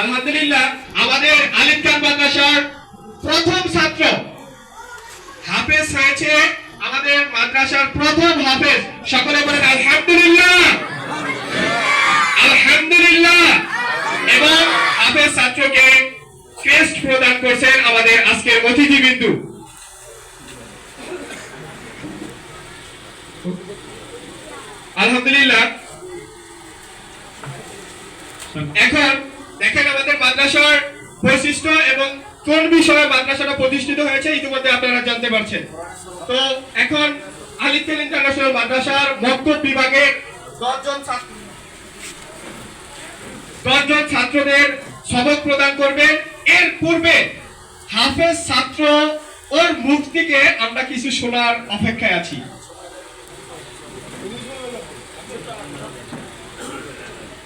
আলহামদুলিল্লাহ আমাদের আলিম খান মাদ্রাসার প্রথম ছাত্র। হাফেজ হয়েছে আমাদের মাদ্রাসার প্রথম হাফেজ। সকলে বলেন, আলহামদুলিল্লাহ। আলহামদুলিল্লাহ। এবং হাফেজ ছাত্রকে ক্রেস্ট প্রদান করছেন আমাদের আজকের অতিথি বিন্দু আলহামদুলিল্লাহ। এখন দেখেন আমাদের মাদ্রাসার বৈশিষ্ট্য এবং কোন বিষয়ে মাদ্রাসাটা প্রতিষ্ঠিত হয়েছে, ইতিমধ্যে আপনারা জানতে পারছেন। তো এখন আলিফেল ইন্টারন্যাশনাল মাদ্রাসার মক্তব বিভাগের দশজন দশজন ছাত্রদের সবক প্রদান করবেন এর পূর্বে হাফেজ ছাত্র ওর মুখ থেকে আমরা কিছু শোনার অপেক্ষায় আছি।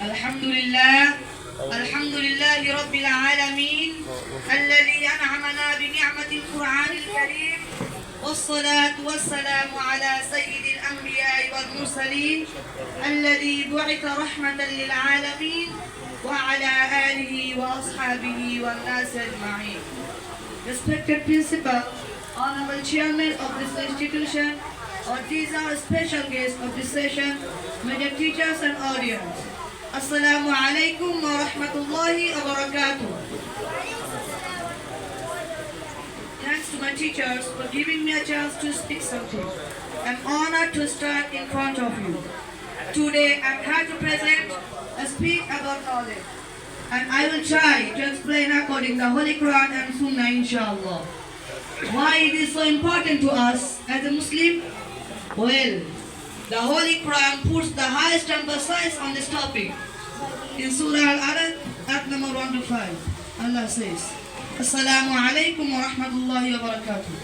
আলহামদুলিল্লাহ الحمد لله رب العالمين الذي أنعمنا بنعمة القرآن الكريم والصلاة والسلام على سيد الأنبياء والمرسلين الذي بعث رحمة للعالمين وعلى آله وأصحابه والناس أجمعين Respected Principal, Honorable Chairman of this institution, or these are special guests of this session, major teachers and audience. Assalamu alaikum wa rahmatullahi wa barakatuh. Thanks to my teachers for giving me a chance to speak something. I'm honored to stand in front of you. Today I'm here to present a speech about knowledge. And I will try to explain according to the Holy Quran and Sunnah inshallah. Why it is so important to us as a Muslim? Well, the Holy Quran puts the highest emphasis on this topic. In Surah Al-Arad, at number 1 to 5, Allah says, Assalamu alaikum wa rahmatullahi wa barakatuh.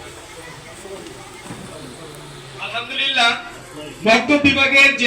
আলহামদুলিল্লাহ মক্তব বিভাগের যে